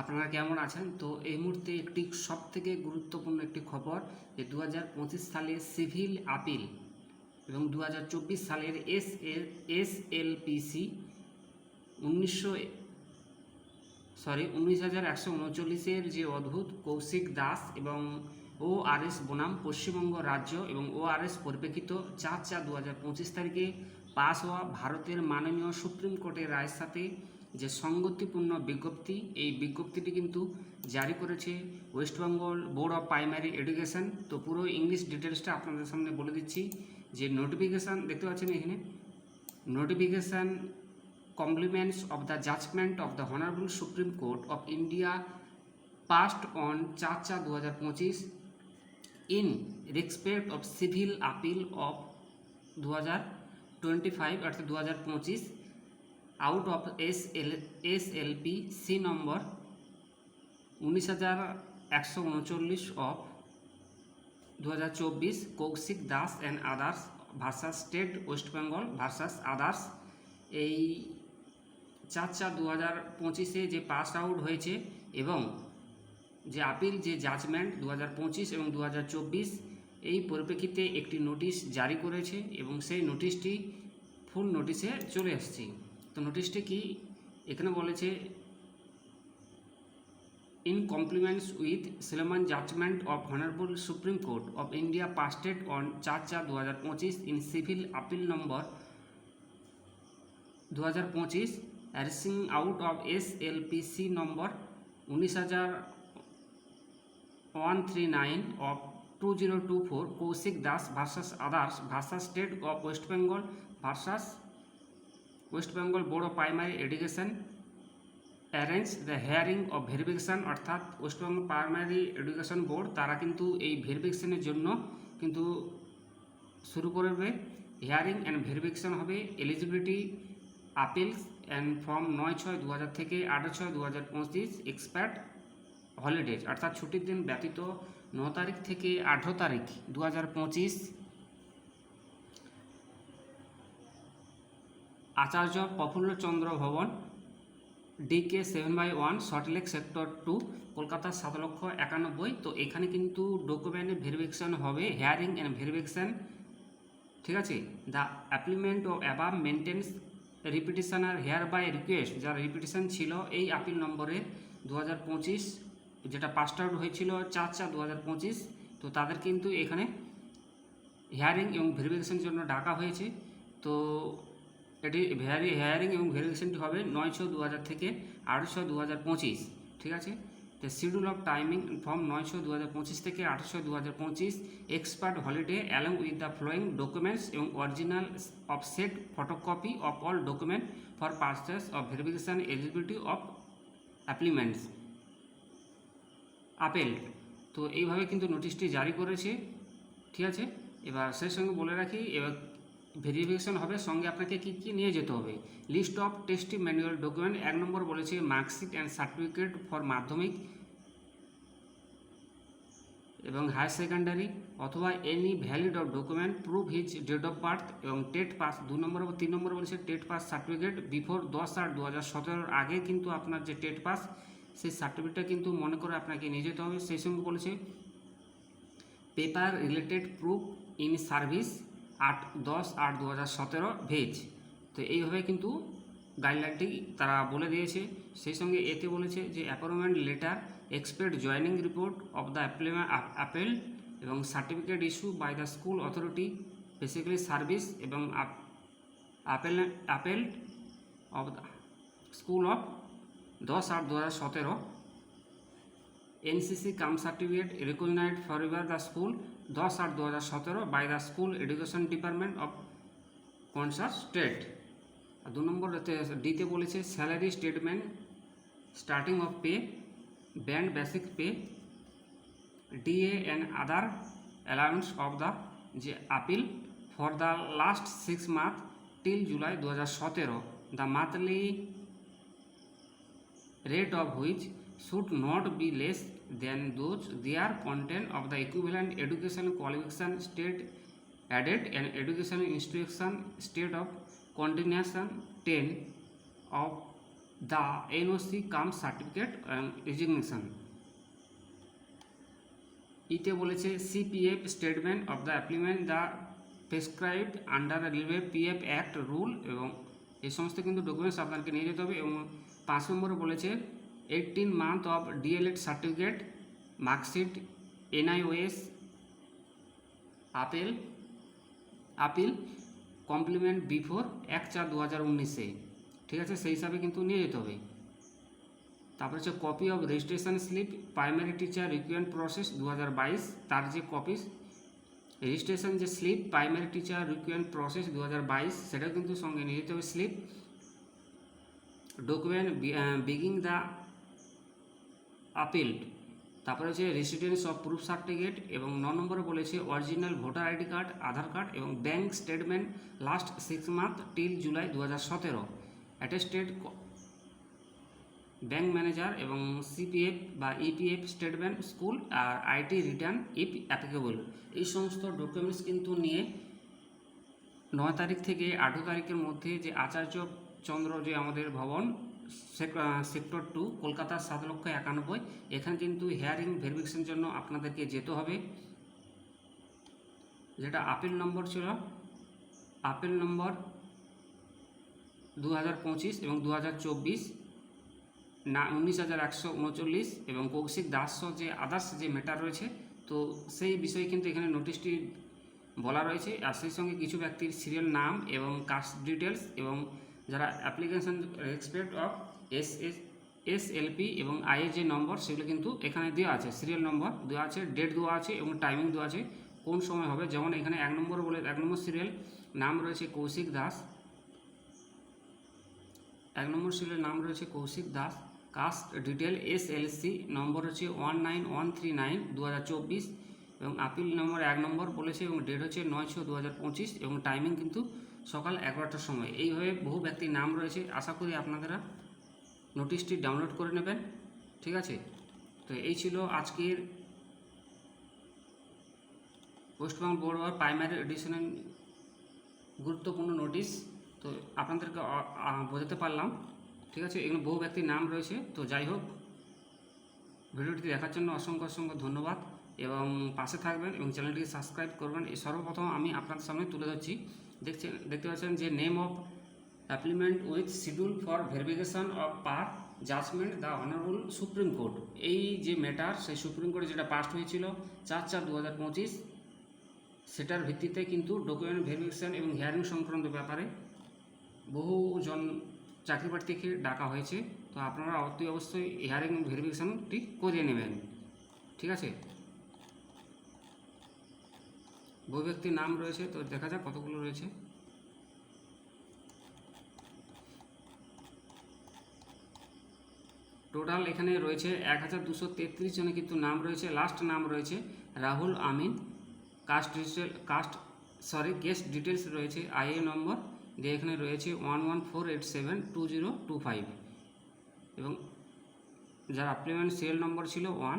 আপনারা কেমন আছেন? তো এই মুহূর্তে একটি সব থেকে গুরুত্বপূর্ণ একটি খবর যে দু সালের সিভিল আপিল এবং দু হাজার চব্বিশ সালের এস এল এস এল পিসি উনিশশো, সরি, উনিশ হাজার একশো উনচল্লিশের যে অদ্ভুত কৌশিক দাস এবং ও আর এস বনাম পশ্চিমবঙ্গ রাজ্য এবং ও আর এস পরিপ্রেক্ষিত চার চার দু হাজার পঁচিশ তারিখে পাস হওয়া ভারতের মাননীয় সুপ্রিম কোর্টের রায়ের সাথে যে সঙ্গতিপূর্ণ বিজ্ঞপ্তি, এই বিজ্ঞপ্তিটি কিন্তু জারি করেছে West Bengal board of primary education. তো পুরো ইংলিশ ডিটেলসটা আপনাদের সামনে বলে দিচ্ছি। যে নোটিফিকেশান দেখতে পাচ্ছেন এখানে? Notification compliments of the judgment of the Honorable Supreme Court of India passed on 4 4 2025 in respect of civil appeal of 2025 অর্থাৎ 2025 out of SL SLP C নম্বর উনিশ হাজার একশো উনচল্লিশ অফ দু হাজার চব্বিশ Koushik Das and others versus state West Bengal versus others এই চার চার দু হাজার পঁচিশে যে পাস আউট হয়েছে এবং যে আপিল যে জাজমেন্ট দু হাজার পঁচিশ এবং দু হাজার চব্বিশ, এই পরিপ্রেক্ষিতে একটি নোটিশ জারি করেছে এবং সেই নোটিশটি ফুল নোটিশে চলে আসছে। তো নোটিশটি কি এখানে বলেছে in compliments with Suleiman judgment of Honorable Supreme Court of India passed on 4 4 2025 in civil appeal number 2025 arising out of SLPC number 19139 of 2024 Kaushik Das versus others versus State of West Bengal versus West Bengal Board of Primary Education arrange the hearing of verification অর্থাৎ West Bengal primary education board তারা কিন্তু এই ভেরিফিকেশানের জন্য কিন্তু শুরু করবে। Hearing and verification হবে eligibility appeals and form নয় ছয় দু হাজার থেকে আঠারো ছয় দু হাজার পঁচিশ এক্সপার্ট হলিডেজ অর্থাৎ ছুটির দিন ব্যতীত ন তারিখ থেকে আঠেরো তারিখ দু হাজার পঁচিশ Acharya Prafulla Chandra Bhavan DK seven by one Salt Lake sector two Kolkata সাত লক্ষ একানব্বই। তো এখানে কিন্তু ডকুমেন্ট ভেরিফিকেশান হবে হেয়ারিং অ্যান্ড ভেরিফিকেশান ঠিক আছে? দ্য অ্যাপ্লিমেন্ট ও অ্যাবাভ মেনটেন্স রিপিটিশন আর হেয়ার বাই রিকোয়েস্ট যার রিপিটিশন ছিল এই আপিল নম্বরে দু হাজার পঁচিশ, যেটা পাস আউট হয়েছিল চার চার দু হাজার পঁচিশ। তো তাদের কিন্তু এখানে হেয়ারিং এবং ভেরিফিকেশনের জন্য ডাকা হয়েছে। তো এটি ভেয়ারি হেয়ারিং এবং ভেরিফিকেশনটি হবে নয়শো দু হাজার থেকে আটশো দু হাজার পঁচিশ, ঠিক আছে? The schedule of timing form নয়শো দু হাজার পঁচিশ থেকে আটশো দু হাজার পঁচিশ except holiday along with the following documents এবং original of set photocopy of all document for purposes of verification eligibility of appellants appeal তো এইভাবে কিন্তু নোটিশটি জারি করেছে, ঠিক আছে? এবার সেই সঙ্গে বলে রাখি, এবার ভেরিফিকেশন হবে, সঙ্গে আপনাকে কী কী নিয়ে যেতে হবে? List of testimonial document এক নম্বর বলেছে marksheet and certificate for Madhyamik এবং হায়ার সেকেন্ডারি অথবা any valid of document prove his date of birth এবং টেট পাস দু নম্বর তিন নম্বর বলেছে টেট পাস সার্টিফিকেট বিফোর দশ আট দু হাজার সতেরোর আগে কিন্তু আপনার যে টেট পাস সেই সার্টিফিকেটটা কিন্তু মনে করে আপনাকে নিয়ে যেতে হবে। সেই সঙ্গে বলেছে paper related proof in service আট দশ আট দু হাজার সতেরো ভেজ। তো এইভাবে কিন্তু গাইডলাইনটি তারা বলে দিয়েছে। সেই সঙ্গে এতে বলেছে যে appointment letter expect joining report of the appeal এবং certificate issue by the school authority basically service এবং appeal appeal of the school of দশ আট দু হাজার সতেরো। NCC cum certificate recognised for ever the school দশ আট দু হাজার সতেরো by the school education department of concerned state. আর দু নম্বর ডিতে বলেছে, salary statement, starting of pay, band basic pay, DA and other allowance of the, যে appeal, for the last six month till July দু হাজার সতেরো। The monthly rate of which should not be less than those their content of the equivalent education qualification state added and education institution state of continuation 10 of the NOC cum certificate resignation ইতে বলেছে CPF statement of the appellant the prescribed under railway PF act rule এবং এই সমস্ত কিন্তু documents আপনাকে নিয়ে যেতে হবে এবং পাঁচ নম্বরে বলেছে eighteen month of DElEd certificate marksheet NIOS appeal appeal complement before এক চার দু হাজার উনিশে। ঠিক আছে, সেই হিসাবে কিন্তু নিয়ে যেতে হবে। তারপর হচ্ছে copy of registration slip primary teacher recruitment process দু হাজার বাইশ, তার যে কপি রেজিস্ট্রেশন যে slip primary teacher recruitment process দু হাজার বাইশ, সেটাও কিন্তু সঙ্গে নিয়ে যেতে হবে slip document bearing the appeal তারপরে হচ্ছে রেসিডেন্স অফ প্রুফ সার্টিফিকেট এবং ন নম্বরে বলেছে original voter ID card Aadhaar card এবং bank statement last six month till July দু হাজার সতেরো অ্যাটেস্টেড ব্যাঙ্ক ম্যানেজার এবং সিপিএফ বা ইপিএফ স্টেটমেন্ট স্কুল আর আইটি রিটার্ন ইফ অ্যাপ্লিকেবল এই সমস্ত ডকুমেন্টস কিন্তু নিয়ে নয় তারিখ থেকে আঠেরো তারিখের মধ্যে যে আচার্য চন্দ্র যে আমাদের ভবন সেক্টর টু, কলকাতা সাত লক্ষ একানব্বই। এখানে কিন্তু হেয়ারিং ভেরিফিকেশনের জন্য আপনাদেরকে যেতে হবে। যেটা আপিল নম্বর ছিল আপিল নম্বর দু হাজার পঁচিশ এবং দু হাজার চব্বিশ, না, উনিশ এবং কৌশিক দাস যে আদার্স যে ম্যাটার রয়েছে, তো সেই বিষয়ে কিন্তু এখানে নোটিশটি বলা রয়েছে। আর সেই সঙ্গে কিছু ব্যক্তির সিরিয়াল নাম এবং কাস্ট ডিটেলস এবং যারা application respect of S S S LP এবং আইয়ের যে নম্বর সেগুলো কিন্তু এখানে দেওয়া আছে। সিরিয়াল নম্বর দেওয়া আছে ডেট দেওয়া আছে এবং টাইমিং দেওয়া আছে, কোন সময় হবে। যেমন এখানে এক নম্বর বলে, এক নম্বর সিরিয়াল নাম রয়েছে কৌশিক দাস। এক নম্বর সিরিয়াল নাম রয়েছে Koushik Das. Caste detail S L C নম্বর হচ্ছে one nine one three nine দু হাজার চব্বিশ। এবং আপিল নম্বর এক নম্বর বলেছে এবং ডেট হচ্ছে নয় ছ দু হাজার পঁচিশ। এবং টাইমিং কিন্তু সকাল এগারোটার সময়। এইভাবে বহু ব্যক্তির নাম রয়েছে। আশা করি আপনারা নোটিশটি ডাউনলোড করে নেবেন। ঠিক আছে? তো এই ছিল আজকের West Bengal board of primary এডিশনের গুরুত্বপূর্ণ নোটিশ। তো আপনাদেরকে বোঝাতে পারলাম। ঠিক আছে? এগুলো বহু ব্যক্তির নাম রয়েছে। তো যাই হোক ভিডিওটি দেখার জন্য অসংখ্য অসংখ্য ধন্যবাদ। এবং পাশে থাকবেন এবং চ্যানেলটিকে সাবস্ক্রাইব করবেন। এই সর্বপ্রথম আমি আপনাদের সামনে তুলে ধরছি। দেখছেন দেখতে পাচ্ছেন যে name of appellant with schedule for verification of per judgment the honourable supreme court এই যে ম্যাটার সেই সুপ্রিম কোর্টে যেটা পাস্ট হয়েছিল চার চার দু হাজার পঁচিশ, সেটার ভিত্তিতে কিন্তু ডকুমেন্ট ভেরিফিকেশন এবং হিয়ারিং সংক্রান্ত ব্যাপারে বহুজন চাকরি প্রার্থীকে ডাকা হয়েছে। তো আপনারা অতি অবশ্যই হিয়ারিং ভেরিফিকেশনটি করিয়ে নেবেন। ঠিক আছে? বহু ব্যক্তির নাম রয়েছে, তো দেখা যাক কতগুলো রয়েছে। টোটাল এখানে রয়েছে এক হাজার দুশো তেত্রিশ জনের কিন্তু নাম রয়েছে লাস্ট নাম রয়েছে Rahul Amin. Caste detail caste sorry guest details রয়েছে আইএ নম্বর দিয়ে এখানে রয়েছে one one four eight seven two zero two five এবং যার অ্যাপ্লিমেন্ট সেল নম্বর ছিল ওয়ান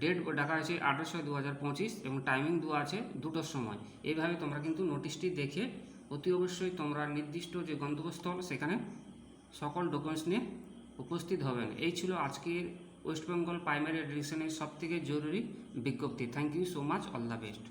ডেট ডাকা হয়েছে আঠাশো দু হাজার পঁচিশ এবং টাইমিং দেওয়া আছে দুটোর সময়। এইভাবে তোমরা কিন্তু নোটিশটি দেখে অতি অবশ্যই তোমরা নির্দিষ্ট যে গন্তব্যস্থল, সেখানে সকল ডকুমেন্টস নিয়ে উপস্থিত হবেন এই ছিল আজকের ওয়েস্ট বেঙ্গল প্রাইমারি এডুকেশনের সবথেকে জরুরি বিজ্ঞপ্তি। Thank you so much all the best